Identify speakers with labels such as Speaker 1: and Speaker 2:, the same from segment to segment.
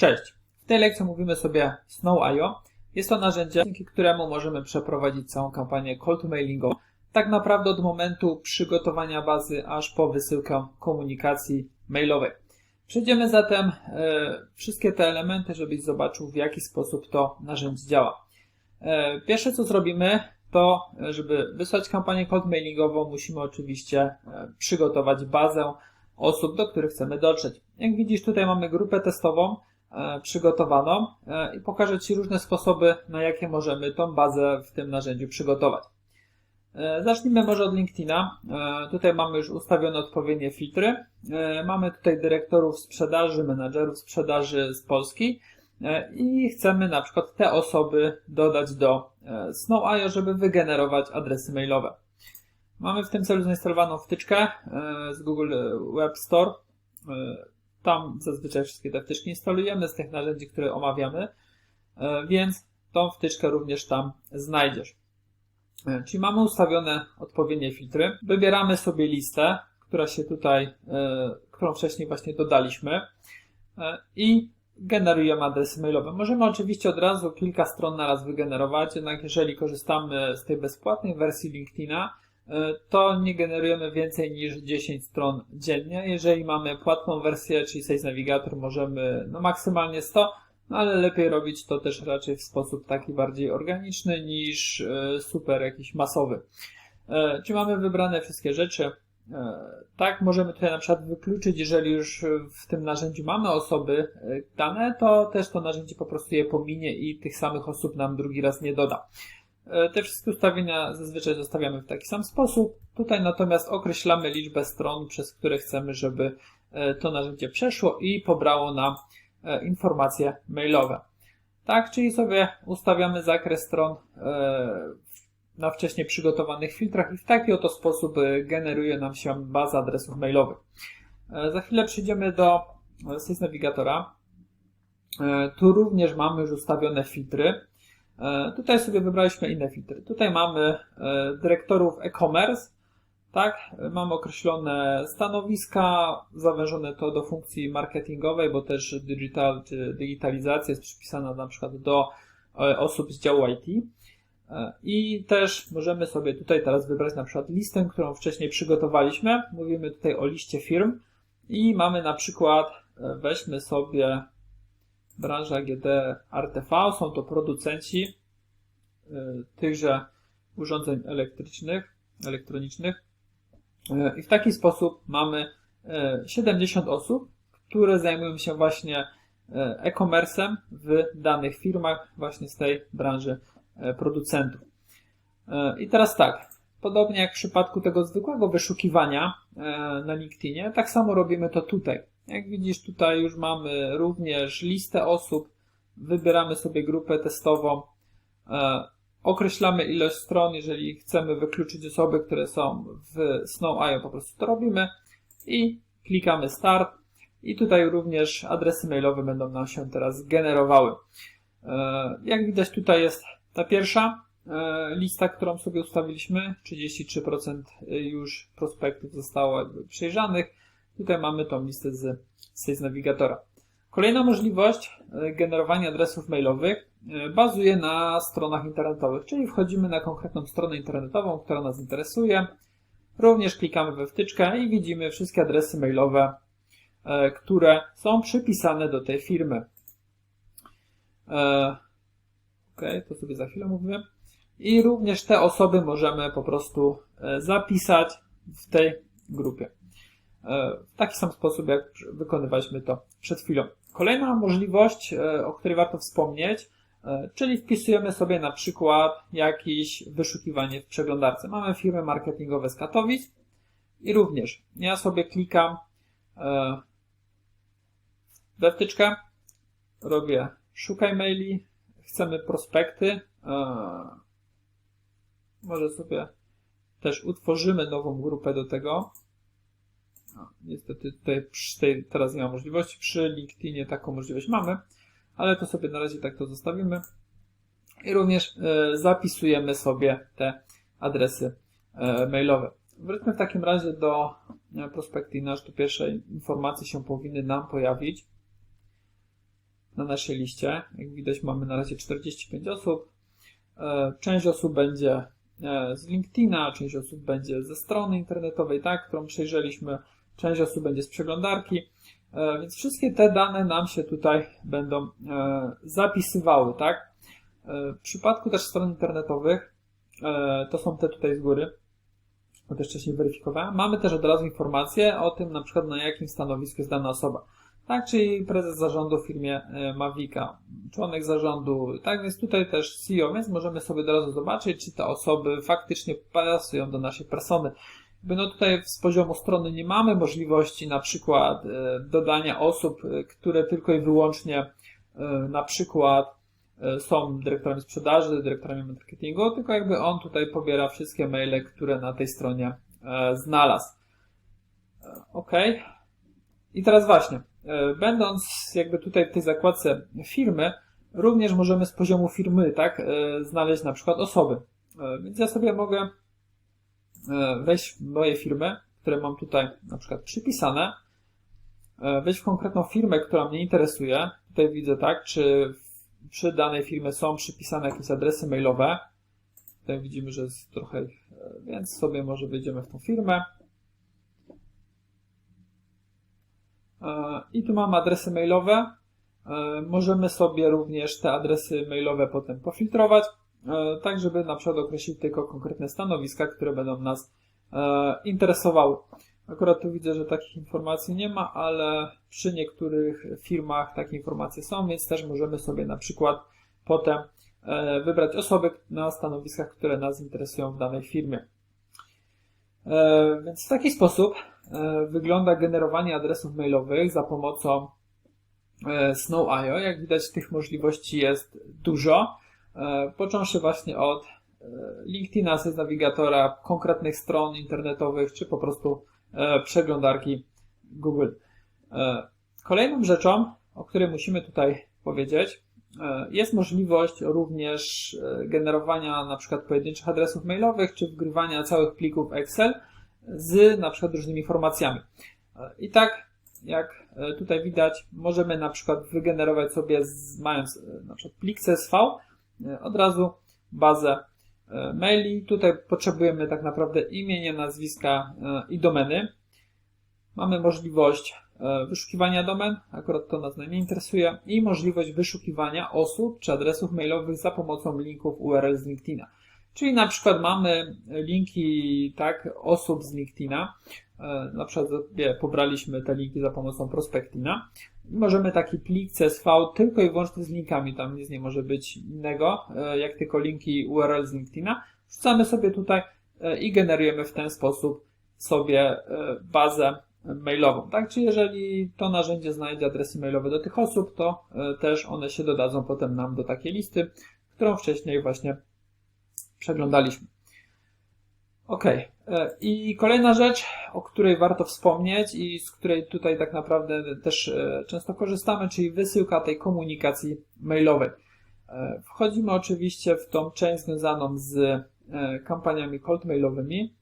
Speaker 1: Cześć! W tej lekcji mówimy sobie Snow.io. Jest to narzędzie, dzięki któremu możemy przeprowadzić całą kampanię call to mailingową. Tak naprawdę od momentu przygotowania bazy aż po wysyłkę komunikacji mailowej. Przejdziemy zatem e, wszystkie te elementy, żebyś zobaczył w jaki sposób to narzędzie działa. E, pierwsze co zrobimy to, żeby wysłać kampanię cold mailingową musimy oczywiście e, przygotować bazę osób, do których chcemy dotrzeć. Jak widzisz tutaj mamy grupę testową, E, przygotowaną e, i pokażę Ci różne sposoby, na jakie możemy tą bazę w tym narzędziu przygotować. E, zacznijmy może od LinkedIna. Tutaj mamy już ustawione odpowiednie filtry. Mamy tutaj dyrektorów sprzedaży, menadżerów sprzedaży z Polski i chcemy na przykład te osoby dodać do Snow.io, żeby wygenerować adresy mailowe. Mamy w tym celu zainstalowaną wtyczkę z Google Web Store tam zazwyczaj wszystkie te wtyczki instalujemy z tych narzędzi, które omawiamy, e, więc tą wtyczkę również tam znajdziesz. E, czyli mamy ustawione odpowiednie filtry. Wybieramy sobie listę, która się tutaj, e, którą wcześniej właśnie dodaliśmy i generujemy adresy mailowe. Możemy oczywiście od razu kilka stron na raz wygenerować, jednak jeżeli korzystamy z tej bezpłatnej wersji LinkedIna, to nie generujemy więcej niż 10 stron dziennie. Jeżeli mamy płatną wersję, czyli Sales Navigator, możemy no maksymalnie 100, no ale lepiej robić to też raczej w sposób taki bardziej organiczny niż e, super jakiś masowy. E, czy mamy wybrane wszystkie rzeczy? Tak, możemy tutaj na przykład wykluczyć, jeżeli już w tym narzędziu mamy osoby dane, to też to narzędzie po prostu je pominie i tych samych osób nam drugi raz nie doda. E, te wszystkie ustawienia zazwyczaj zostawiamy w taki sam sposób. Tutaj natomiast określamy liczbę stron, przez które chcemy, żeby e, to narzędzie przeszło i pobrało nam e, informacje mailowe. Tak, czyli sobie ustawiamy zakres stron na wcześniej przygotowanych filtrach i w taki oto sposób generuje nam się baza adresów mailowych. Za chwilę przejdziemy do Sales Navigatora. Tu również mamy już ustawione filtry. E, tutaj sobie wybraliśmy inne filtry. Tutaj mamy e, dyrektorów e-commerce, tak? Mamy określone stanowiska, zawężone to do funkcji marketingowej, bo też digital czy digitalizacja jest przypisana na przykład do e, osób z działu IT. I też możemy sobie tutaj teraz wybrać na przykład listę, którą wcześniej przygotowaliśmy. Mówimy tutaj o liście firm i mamy na przykład, weźmy sobie branża GD RTV, są to producenci e, tychże urządzeń elektrycznych, elektronicznych. E, I w taki sposób mamy 70 e, osób, które zajmują się właśnie e-commerce'em w danych firmach właśnie z tej branży producentów. I teraz tak, podobnie jak w przypadku tego zwykłego wyszukiwania na LinkedInie, tak samo robimy to tutaj. Jak widzisz, tutaj już mamy również listę osób. Wybieramy sobie grupę testową. E, określamy ilość stron. Jeżeli chcemy wykluczyć osoby, które są w Snow.io, po prostu to robimy. I klikamy Start. I tutaj również adresy mailowe będą nam się teraz generowały. E, jak widać, tutaj jest ta pierwsza e, lista, którą sobie ustawiliśmy. 33% już prospektów zostało przejrzanych. Tutaj mamy tą listę z, z nawigatora. Kolejna możliwość e, generowania adresów mailowych e, bazuje na stronach internetowych, czyli wchodzimy na konkretną stronę internetową, która nas interesuje. Również klikamy we wtyczkę i widzimy wszystkie adresy mailowe, e, które są przypisane do tej firmy. Ok, to sobie za chwilę mówimy. I również te osoby możemy po prostu zapisać w tej grupie. E, w taki sam sposób, jak wykonywaliśmy to przed chwilą. Kolejna możliwość, e, o której warto wspomnieć, e, czyli wpisujemy sobie na przykład jakieś wyszukiwanie w przeglądarce. Mamy firmy marketingowe z Katowic i również ja sobie klikam we wtyczkę, robię szukaj maili, chcemy prospekty, może sobie też utworzymy nową grupę do tego. Niestety tutaj tej, teraz nie ma możliwości, przy LinkedInie taką możliwość mamy, ale to sobie na razie tak to zostawimy. I również e, zapisujemy sobie te adresy e, mailowe. Wróćmy w takim razie do e, prospekty nasz. Tu pierwsze informacje się powinny nam pojawić. na naszej liście. Jak widać mamy na razie 45 osób. E, część osób będzie e, z LinkedIna, część osób będzie ze strony internetowej, tak, którą przejrzeliśmy, część osób będzie z przeglądarki, e, więc wszystkie te dane nam się tutaj będą zapisywały, tak. W przypadku też stron internetowych, to są te tutaj z góry, to też wcześniej weryfikowałem, mamy też od razu informacje o tym, na przykład na jakim stanowisku jest dana osoba. Tak, czyli prezes zarządu w firmie e, Mavica, członek zarządu, tak więc tutaj też CEO, więc możemy sobie od razu zobaczyć, czy te osoby faktycznie pasują do naszej persony. No tutaj z poziomu strony nie mamy możliwości na przykład e, dodania osób, e, które tylko i wyłącznie na przykład są dyrektorami sprzedaży, dyrektorami marketingu, tylko jakby on tutaj pobiera wszystkie maile, które na tej stronie znalazł. Ok. I teraz właśnie, E, będąc jakby tutaj w tej zakładce firmy, również możemy z poziomu firmy, tak, e, znaleźć na przykład osoby. E, więc ja sobie mogę wejść w moje firmy, które mam tutaj na przykład przypisane, wejść w konkretną firmę, która mnie interesuje. Tutaj widzę, tak, czy przy danej firmie są przypisane jakieś adresy mailowe. Tutaj widzimy, że jest trochę, więc sobie może wejdziemy w tą firmę. E, I tu mam adresy mailowe. E, możemy sobie również te adresy mailowe potem pofiltrować, e, tak żeby na przykład określić tylko konkretne stanowiska, które będą nas interesowały. Akurat tu widzę, że takich informacji nie ma, ale przy niektórych firmach takie informacje są, więc też możemy sobie na przykład potem wybrać osoby na stanowiskach, które nas interesują w danej firmie. Więc w taki sposób E, wygląda generowanie adresów mailowych za pomocą e, Snow.io. Jak widać, tych możliwości jest dużo, e, począwszy właśnie od LinkedIna, z nawigatora, konkretnych stron internetowych, czy po prostu przeglądarki Google. Kolejną rzeczą, o której musimy tutaj powiedzieć, jest możliwość również generowania na przykład pojedynczych adresów mailowych, czy wgrywania całych plików Excel z na przykład różnymi informacjami. I tak, jak e, tutaj widać, możemy na przykład wygenerować sobie, mając e, na przykład plik CSV, e, od razu bazę maili. Tutaj potrzebujemy tak naprawdę imienia, nazwiska i domeny. Mamy możliwość wyszukiwania domen, akurat to nas najmniej interesuje, i możliwość wyszukiwania osób czy adresów mailowych za pomocą linków URL z LinkedIna. Czyli na przykład mamy linki tak, osób z LinkedIna. E, na przykład sobie pobraliśmy te linki za pomocą Prospectina. I możemy taki plik CSV tylko i wyłącznie z linkami, tam nic nie może być innego, e, jak tylko linki URL z LinkedIna. Wrzucamy sobie tutaj e, i generujemy w ten sposób sobie bazę mailową. Tak, czy jeżeli to narzędzie znajdzie adresy mailowe do tych osób, to też one się dodadzą potem nam do takiej listy, którą wcześniej właśnie przeglądaliśmy. Ok. E, I kolejna rzecz, o której warto wspomnieć i z której tutaj tak naprawdę też e, często korzystamy, czyli wysyłka tej komunikacji mailowej. E, wchodzimy oczywiście w tą część związaną z kampaniami cold mailowymi.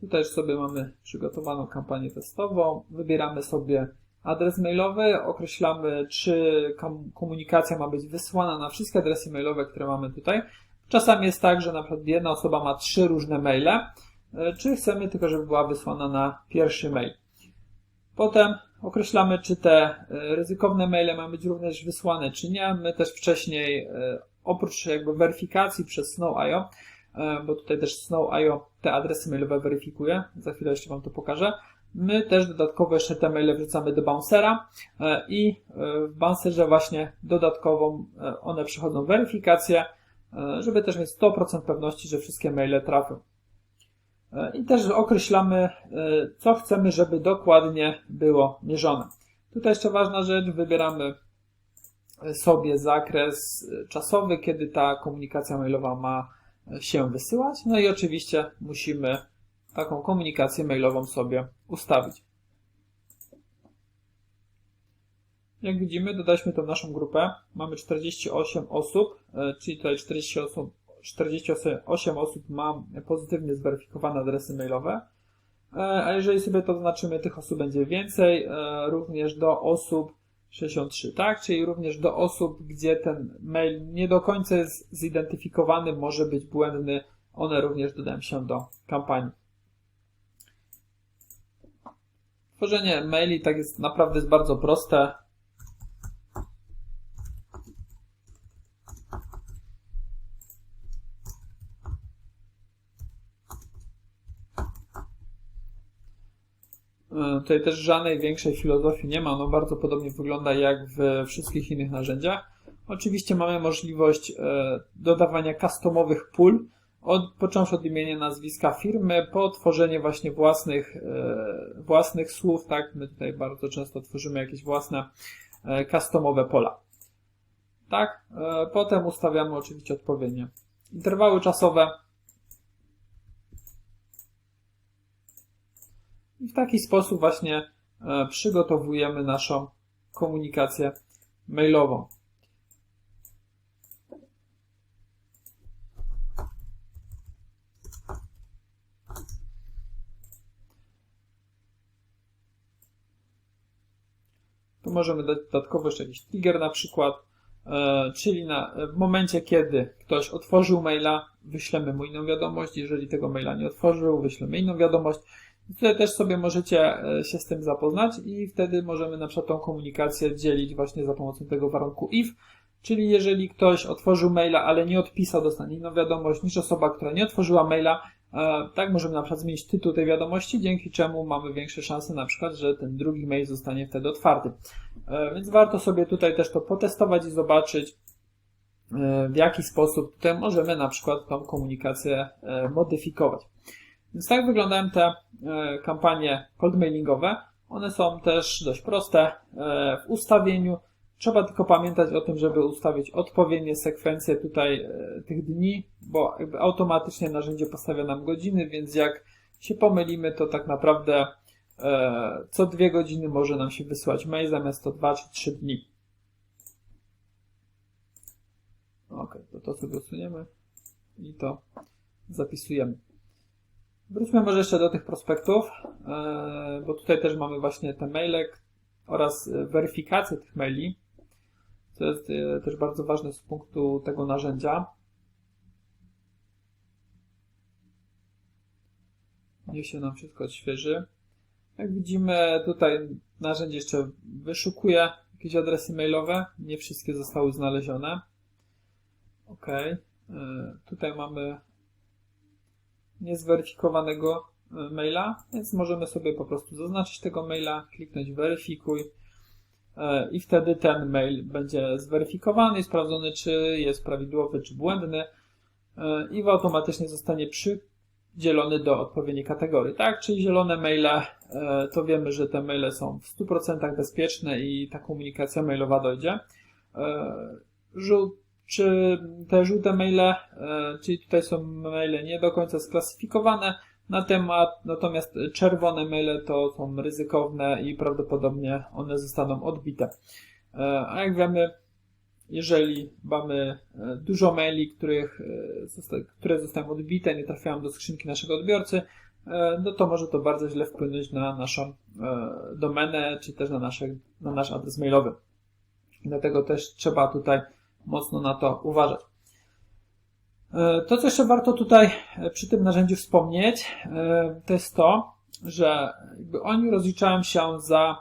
Speaker 1: Tutaj sobie mamy przygotowaną kampanię testową. Wybieramy sobie adres mailowy, określamy, czy komunikacja ma być wysłana na wszystkie adresy mailowe, które mamy tutaj. Czasami jest tak, że na przykład jedna osoba ma trzy różne maile, e, czy chcemy tylko, żeby była wysłana na pierwszy mail. Potem określamy, czy te e, ryzykowne maile mają być również wysłane, czy nie. My też wcześniej, e, oprócz jakby weryfikacji przez Snow.io, bo tutaj też Snow.io te adresy mailowe weryfikuje, za chwilę jeszcze Wam to pokażę, My też dodatkowo jeszcze te maile wrzucamy do bouncera i w bouncerze właśnie dodatkową e, one przechodzą weryfikację, żeby też mieć 100% pewności, że wszystkie maile trafią. I też określamy, co chcemy, żeby dokładnie było mierzone. Tutaj jeszcze ważna rzecz, wybieramy sobie zakres czasowy, kiedy ta komunikacja mailowa ma się wysyłać. No i oczywiście musimy taką komunikację mailową sobie ustawić. Jak widzimy, dodaliśmy w naszą grupę. Mamy 48 osób, e, czyli tutaj 48, 48 osób ma pozytywnie zweryfikowane adresy mailowe. E, a jeżeli sobie to zaznaczymy, tych osób będzie więcej. E, również do osób, 63, tak? Czyli również do osób, gdzie ten mail nie do końca jest zidentyfikowany, może być błędny, one również dodają się do kampanii. Tworzenie maili tak jest naprawdę jest bardzo proste. Tutaj też żadnej większej filozofii nie ma, no bardzo podobnie wygląda jak w wszystkich innych narzędziach. Oczywiście mamy możliwość e, dodawania customowych pól, od, począwszy od imienia, nazwiska firmy, po tworzenie właśnie własnych, e, własnych słów, tak, my tutaj bardzo często tworzymy jakieś własne customowe pola. Tak, potem ustawiamy oczywiście odpowiednie interwały czasowe, I w taki sposób właśnie e, przygotowujemy naszą komunikację mailową. Tu możemy dać dodatkowo jeszcze jakiś trigger na przykład, e, czyli na, w momencie, kiedy ktoś otworzył maila, wyślemy mu inną wiadomość, jeżeli tego maila nie otworzył, wyślemy inną wiadomość, Tutaj też sobie możecie e, się z tym zapoznać i wtedy możemy na przykład tą komunikację dzielić właśnie za pomocą tego warunku if, czyli jeżeli ktoś otworzył maila, ale nie odpisał, dostanie inną wiadomość niż osoba, która nie otworzyła maila, e, tak możemy na przykład zmienić tytuł tej wiadomości, dzięki czemu mamy większe szanse na przykład, że ten drugi mail zostanie wtedy otwarty. E, więc warto sobie tutaj też to potestować i zobaczyć, w jaki sposób tutaj możemy na przykład tą komunikację modyfikować. Więc tak wyglądają te e, kampanie cold mailingowe. One są też dość proste e, w ustawieniu. Trzeba tylko pamiętać o tym, żeby ustawić odpowiednie sekwencje tutaj e, tych dni, bo jakby automatycznie narzędzie postawia nam godziny, więc jak się pomylimy, to tak naprawdę co dwie godziny może nam się wysłać mail zamiast to dwa czy trzy dni. Ok, to to sobie usuniemy i to zapisujemy. Wróćmy może jeszcze do tych prospektów, e, bo tutaj też mamy właśnie te maile oraz weryfikację tych maili, co jest e, też bardzo ważne z punktu tego narzędzia. Niech się nam wszystko odświeży. Jak widzimy, tutaj narzędzie jeszcze wyszukuje jakieś adresy mailowe. Nie wszystkie zostały znalezione. OK. E, tutaj mamy niezweryfikowanego e, maila, więc możemy sobie po prostu zaznaczyć tego maila, kliknąć weryfikuj e, i wtedy ten mail będzie zweryfikowany i sprawdzony, czy jest prawidłowy, czy błędny e, i automatycznie zostanie przydzielony do odpowiedniej kategorii. Tak, czyli zielone maile, to wiemy, że te maile są w 100% bezpieczne i ta komunikacja mailowa dojdzie. Żółt czy te żółte maile, e, czyli tutaj są maile nie do końca sklasyfikowane na temat, natomiast czerwone maile to są ryzykowne i prawdopodobnie one zostaną odbite. E, a jak wiemy, jeżeli mamy e, dużo maili, których, które zostają odbite, nie trafiają do skrzynki naszego odbiorcy, no to może to bardzo źle wpłynąć na naszą domenę, czy też na, nasze, na nasz adres mailowy. Dlatego też trzeba tutaj mocno na to uważać. E, to, co jeszcze warto tutaj e, przy tym narzędziu wspomnieć, e, to jest to, że oni rozliczają się za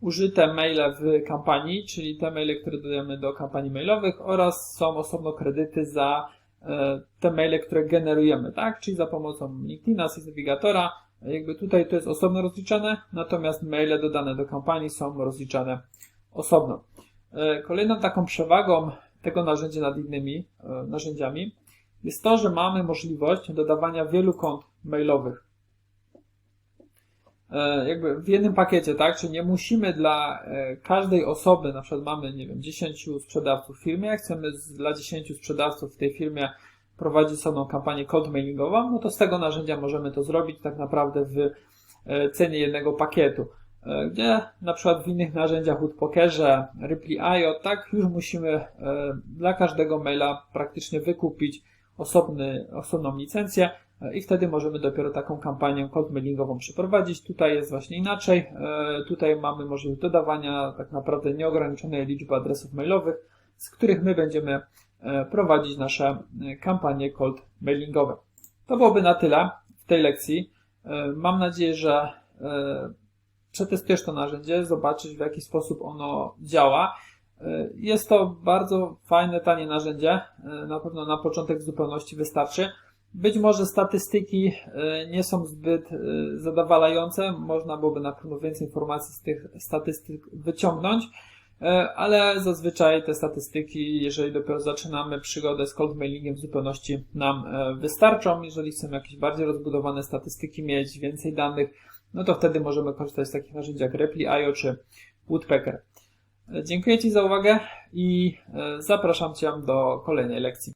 Speaker 1: użyte maile w kampanii, czyli te maile, które dodajemy do kampanii mailowych oraz są osobno kredyty za te maile, które generujemy, tak? Czyli za pomocą LinkedIna, Navigatora. Jakby tutaj to jest osobno rozliczane, natomiast maile dodane do kampanii są rozliczane osobno. Kolejną taką przewagą tego narzędzia nad innymi e, narzędziami, jest to, że mamy możliwość dodawania wielu kont mailowych. E, jakby w jednym pakiecie, tak? Czyli nie musimy dla e, każdej osoby, na przykład mamy, nie wiem, 10 sprzedawców w firmie, chcemy dla 10 sprzedawców w tej firmie prowadzić sobie kampanię cold mailingową, no to z tego narzędzia możemy to zrobić tak naprawdę w cenie jednego pakietu. E, gdzie na przykład w innych narzędziach Woodpokerze, Ripley.io, tak już musimy e, dla każdego maila praktycznie wykupić osobny, osobną licencję, i wtedy możemy dopiero taką kampanię cold mailingową przeprowadzić. Tutaj jest właśnie inaczej. E, Tutaj mamy możliwość dodawania tak naprawdę nieograniczonej liczby adresów mailowych, z których my będziemy e, prowadzić nasze e, kampanie cold mailingowe. To byłoby na tyle w tej lekcji. E, Mam nadzieję, że e, przetestujesz to narzędzie, zobaczysz w jaki sposób ono działa. E, Jest to bardzo fajne, tanie narzędzie. E, Na pewno na początek w zupełności wystarczy. Być może statystyki e, nie są zbyt e, zadowalające. Można byłoby na pewno więcej informacji z tych statystyk wyciągnąć, ale zazwyczaj te statystyki, jeżeli dopiero zaczynamy przygodę z cold mailingiem w zupełności nam wystarczą. Jeżeli chcemy jakieś bardziej rozbudowane statystyki mieć, więcej danych, no to wtedy możemy korzystać z takich narzędzi jak Reply.io czy Woodpecker. E, Dziękuję Ci za uwagę i e, zapraszam Cię do kolejnej lekcji.